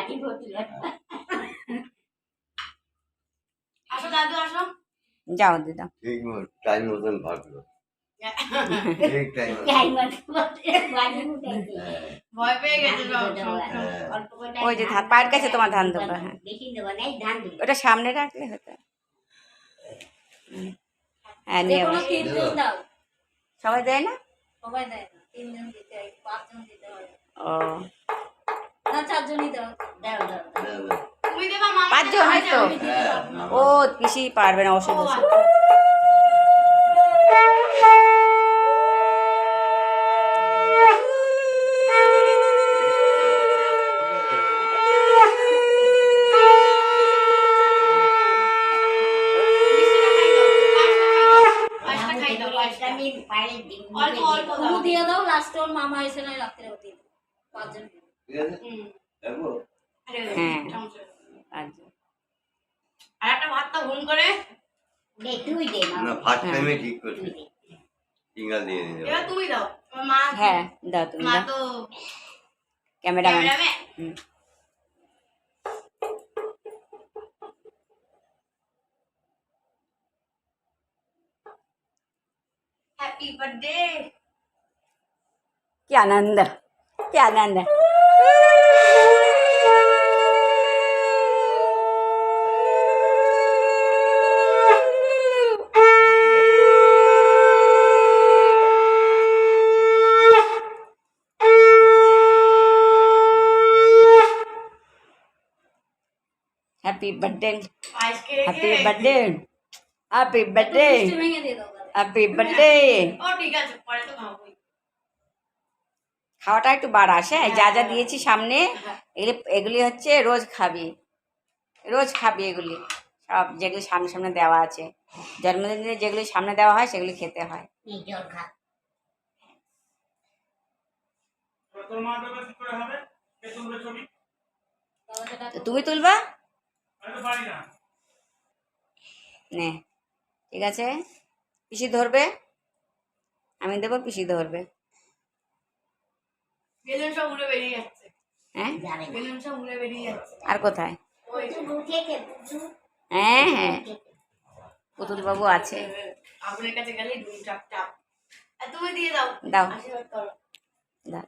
বাটি আসো দাদু আসো। যাও দিদা। ঠিক টাইম মতন ভাবলো। ঠিক টাইম টাইম মতো বাটি উঠাইছে ভয় পেয়ে গেছে সব। সব। হ্যাঁ। করে ওই যে ধান পায়ের কাছে তোমার ধান দেবো হ্যাঁ। বেশি দেবো না এই ধান দেবো। ওটা সামনে রাখলে হতো। হ্যাঁ নিয়ে সবাই দেয় না? সবাই দেয় না। তিনজন দিতে হয় পাঁচজন দিতে হয় ও। না চারজনই দাও। দাও দাও দাও। তুমি দেবা মামা পাঁচজন হয়তো। ও পিসি পারবে না পায়েসটা খাই দাও, দিয়ে লাস্টে ওর মামা এসে নয় রাত্রে। পাঁচজন মিলে। ঠিক আছে হুম। দেখো আরে, হ্যাঁ। চামচে। আচ্ছা আর একটা ভাতটা ঘুম করে দে তুই দে মা না ফার্স্ট হ্যাঁ। টাইমে ঠিক করছে তুই দে সিঙ্গাল দিয়ে দিল এবার তুমি দাও আমার মা হ্যাঁ দাও তুমি মা দাও তো ক্যামেরাম্যান ক্যামেরাম্যান হুম। হ্যাপি বার্থডে কি আনন্দ কি হ্যাপি বার্থডে ও ঠিক আছে পরে তো খাবোই খাওয়াটা একটু বাড়াস হ্যাঁ যা যা দিয়েছি সামনে হ্যাঁ। এগুলি এগুলি হচ্ছে রোজ খাবি রোজ খাবি এগুলি সব যেগুলি সামনে সামনে দেওয়া আছে জন্মদিনে যেগুলি সামনে দেওয়া হয় সেগুলি খেতে হয় নে জল খা তোর মা বাবা কি করে হবে কে তুলবে ছবি তাহলে সেটা তো তুমি তুলবা আমি তো পারি না। নে ঠিক আছে? পিসি ধরবে? আমি দেবো পিসি ধরবে। সব উড়ে বেরিয়ে যাচ্ছে। হ্যাঁ? আর কোথায়? হ্যাঁ হ্যাঁ। পুতুল বাবু আছে। আগুনের কাছে গেলে দুই চাপ চাপ আর তুমি দিয়ে দাও। দাও। দাও।